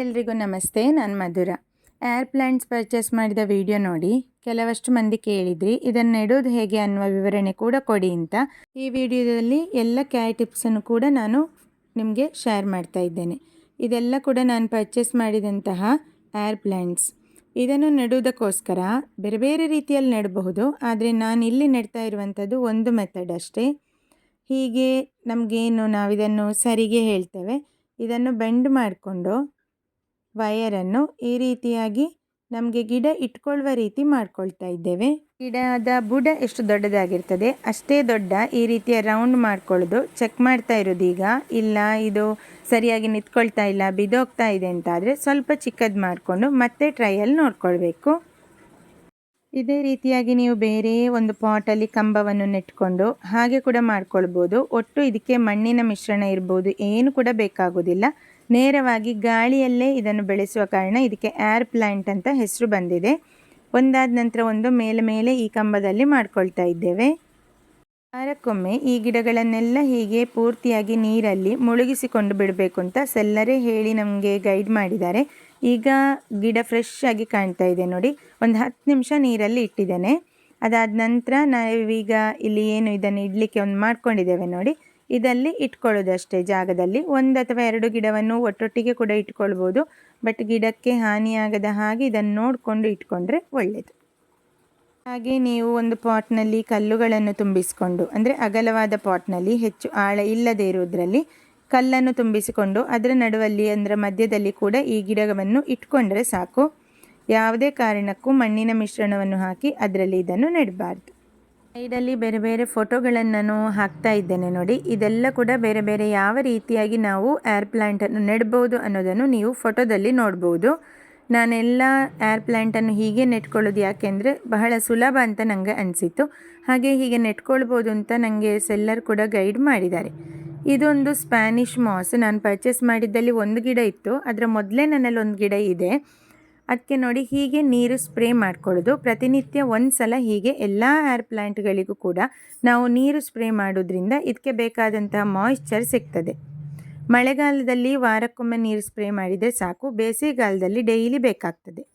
ಎಲ್ರಿಗೂ ನಮಸ್ತೆ, ನಾನು ಮಧುರ. ಏರ್ ಪ್ಲ್ಯಾಂಟ್ಸ್ ಪರ್ಚೇಸ್ ಮಾಡಿದ ವಿಡಿಯೋ ನೋಡಿ, ಕೆಲವಷ್ಟು ಮಂದಿ ಕೇಳಿದ್ರಿ, ಇದನ್ನು ನೆಡೋದು ಹೇಗೆ ಅನ್ನುವ ವಿವರಣೆ ಕೂಡ ಕೊಡಿ ಅಂತ. ಈ ವಿಡಿಯೋದಲ್ಲಿ ಎಲ್ಲ ಕ್ಯಾರ್ ಟಿಪ್ಸನ್ನು ಕೂಡ ನಾನು ನಿಮಗೆ ಶೇರ್ ಮಾಡ್ತಾ ಇದ್ದೇನೆ. ಇದೆಲ್ಲ ಕೂಡ ನಾನು ಪರ್ಚೇಸ್ ಮಾಡಿದಂತಹ ಏರ್ ಪ್ಲ್ಯಾಂಟ್ಸ್ ಇದನ್ನು ನೆಡುವುದಕ್ಕೋಸ್ಕರ ಬೇರೆ ಬೇರೆ ರೀತಿಯಲ್ಲಿ ನೆಡಬಹುದು, ಆದರೆ ನಾನು ಇಲ್ಲಿ ನೆಡ್ತಾ ಇರುವಂಥದ್ದು ಒಂದು ಮೆಥಡ್ ಅಷ್ಟೇ. ಹೀಗೆ ನಮಗೇನು ನಾವು ಇದನ್ನು ಸರಿಗೆ ಹೇಳ್ತೇವೆ, ಇದನ್ನು ಬೆಂಡ್ ಮಾಡಿಕೊಂಡು ವಯರನ್ನು ಈ ರೀತಿಯಾಗಿ ನಮಗೆ ಗಿಡ ಇಟ್ಕೊಳ್ಳುವ ರೀತಿ ಮಾಡ್ಕೊಳ್ತಾ ಇದ್ದೇವೆ. ಗಿಡದ ಬುಡ ಎಷ್ಟು ದೊಡ್ಡದಾಗಿರ್ತದೆ ಅಷ್ಟೇ ದೊಡ್ಡ ಈ ರೀತಿಯ ರೌಂಡ್ ಮಾಡ್ಕೊಳ್ಳೋದು ಚೆಕ್ ಮಾಡ್ತಾ ಇರೋದು ಈಗ. ಇಲ್ಲ, ಇದು ಸರಿಯಾಗಿ ನಿಂತ್ಕೊಳ್ತಾ ಇಲ್ಲ, ಬಿದೋಗ್ತಾ ಇದೆ ಅಂತಾದರೆ ಸ್ವಲ್ಪ ಚಿಕ್ಕದು ಮಾಡಿಕೊಂಡು ಮತ್ತೆ ಟ್ರೈಯಲ್ಲಿ ನೋಡ್ಕೊಳ್ಬೇಕು. ಇದೇ ರೀತಿಯಾಗಿ ನೀವು ಬೇರೆ ಒಂದು ಪಾಟಲ್ಲಿ ಕಂಬವನ್ನು ನೆಟ್ಕೊಂಡು ಹಾಗೆ ಕೂಡ ಮಾಡ್ಕೊಳ್ಬೋದು. ಒಟ್ಟು ಇದಕ್ಕೆ ಮಣ್ಣಿನ ಮಿಶ್ರಣ ಇರ್ಬೋದು. ಏನು ಕೂಡ ಬೇಕಾಗೋದಿಲ್ಲ. ನೇರವಾಗಿ ಗಾಳಿಯಲ್ಲೇ ಇದನ್ನು ಬೆಳೆಸುವ ಕಾರಣ ಇದಕ್ಕೆ ಏರ್ ಪ್ಲ್ಯಾಂಟ್ ಅಂತ ಹೆಸರು ಬಂದಿದೆ. ಒಂದಾದ ನಂತರ ಒಂದು ಮೇಲೆ ಮೇಲೆ ಈ ಕಂಬದಲ್ಲಿ ಮಾಡ್ಕೊಳ್ತಾ ಇದ್ದೇವೆ. ವಾರಕ್ಕೊಮ್ಮೆ ಈ ಗಿಡಗಳನ್ನೆಲ್ಲ ಹೀಗೆ ಪೂರ್ತಿಯಾಗಿ ನೀರಲ್ಲಿ ಮುಳುಗಿಸಿಕೊಂಡು ಬಿಡಬೇಕು ಅಂತ ಸೆಲ್ಲರೇ ಹೇಳಿ ನಮಗೆ ಗೈಡ್ ಮಾಡಿದ್ದಾರೆ. ಈಗ ಗಿಡ ಫ್ರೆಶ್ ಆಗಿ ಕಾಣ್ತಾ ಇದೆ ನೋಡಿ. ಒಂದು ಹತ್ತು ನಿಮಿಷ ನೀರಲ್ಲಿ ಇಟ್ಟಿದ್ದೇನೆ. ಅದಾದ ನಂತರ ನಾವೀಗ ಇಲ್ಲಿ ಏನು ಇದನ್ನು ಇಡಲಿಕ್ಕೆ ಒಂದು ಮಾಡ್ಕೊಂಡಿದ್ದೇವೆ ನೋಡಿ. ಇದಲ್ಲಿ ಇಟ್ಕೊಳ್ಳೋದಷ್ಟೇ ಜಾಗದಲ್ಲಿ ಒಂದು ಅಥವಾ ಎರಡು ಗಿಡವನ್ನು ಒಟ್ಟೊಟ್ಟಿಗೆ ಕೂಡ ಇಟ್ಕೊಳ್ಬೋದು. ಬಟ್ ಗಿಡಕ್ಕೆ ಹಾನಿಯಾಗದ ಹಾಗೆ ಇದನ್ನು ನೋಡಿಕೊಂಡು ಇಟ್ಕೊಂಡ್ರೆ ಒಳ್ಳೆಯದು ಹಾಗೆ ನೀವು ಒಂದು ಪಾಟ್ನಲ್ಲಿ ಕಲ್ಲುಗಳನ್ನು ತುಂಬಿಸಿಕೊಂಡು, ಅಂದರೆ ಅಗಲವಾದ ಪಾಟ್ನಲ್ಲಿ ಹೆಚ್ಚು ಆಳ ಇಲ್ಲದೇ ಇರುವುದರಲ್ಲಿ ಕಲ್ಲನ್ನು ತುಂಬಿಸಿಕೊಂಡು, ಅದರ ನಡುವಲ್ಲಿ ಅಂದರೆ ಮಧ್ಯದಲ್ಲಿ ಕೂಡ ಈ ಗಿಡವನ್ನು ಇಟ್ಕೊಂಡ್ರೆ ಸಾಕು. ಯಾವುದೇ ಕಾರಣಕ್ಕೂ ಮಣ್ಣಿನ ಮಿಶ್ರಣವನ್ನು ಹಾಕಿ ಅದರಲ್ಲಿ ಇದನ್ನು ನೆಡಬಾರ್ದು. ಸೈಡಲ್ಲಿ ಬೇರೆ ಬೇರೆ ಫೋಟೋಗಳನ್ನು ನಾನು ಹಾಕ್ತಾ ಇದ್ದೇನೆ ನೋಡಿ. ಇದೆಲ್ಲ ಕೂಡ ಬೇರೆ ಬೇರೆ ಯಾವ ರೀತಿಯಾಗಿ ನಾವು ಏರ್ ಪ್ಲ್ಯಾಂಟನ್ನು ನೆಡ್ಬೋದು ಅನ್ನೋದನ್ನು ನೀವು ಫೋಟೋದಲ್ಲಿ ನೋಡ್ಬೋದು. ನಾನೆಲ್ಲ ಏರ್ ಪ್ಲ್ಯಾಂಟನ್ನು ಹೀಗೆ ನೆಟ್ಕೊಳ್ಳೋದು ಯಾಕೆಂದರೆ ಬಹಳ ಸುಲಭ ಅಂತ ನನಗೆ ಅನಿಸಿತ್ತು. ಹಾಗೆ ಹೀಗೆ ನೆಟ್ಕೊಳ್ಬೋದು ಅಂತ ನನಗೆ ಸೆಲ್ಲರ್ ಕೂಡ ಗೈಡ್ ಮಾಡಿದ್ದಾರೆ. ಇದೊಂದು ಸ್ಪ್ಯಾನಿಷ್ ಮಾಸ್ ನಾನು ಪರ್ಚೇಸ್ ಮಾಡಿದ್ದಲ್ಲಿ ಒಂದು ಗಿಡ ಇತ್ತು. ಅದರ ಮೊದಲೇ ನನ್ನಲ್ಲಿ ಒಂದು ಗಿಡ ಇದೆ. ಅದಕ್ಕೆ ನೋಡಿ ಹೀಗೆ ನೀರು ಸ್ಪ್ರೇ ಮಾಡ್ಕೊಳ್ಳೋದು. ಪ್ರತಿನಿತ್ಯ ಒಂದು ಸಲ ಹೀಗೆ ಎಲ್ಲ ಏರ್ ಪ್ಲ್ಯಾಂಟ್ಗಳಿಗೂ ಕೂಡ ನಾವು ನೀರು ಸ್ಪ್ರೇ ಮಾಡೋದ್ರಿಂದ ಇದಕ್ಕೆ ಬೇಕಾದಂತಹ ಮಾಯಿಶ್ಚರ್ ಸಿಗ್ತದೆ. ಮಳೆಗಾಲದಲ್ಲಿ ವಾರಕ್ಕೊಮ್ಮೆ ನೀರು ಸ್ಪ್ರೇ ಮಾಡಿದರೆ ಸಾಕು. ಬೇಸಿಗೆಗಾಲದಲ್ಲಿ ಡೈಲಿ ಬೇಕಾಗ್ತದೆ.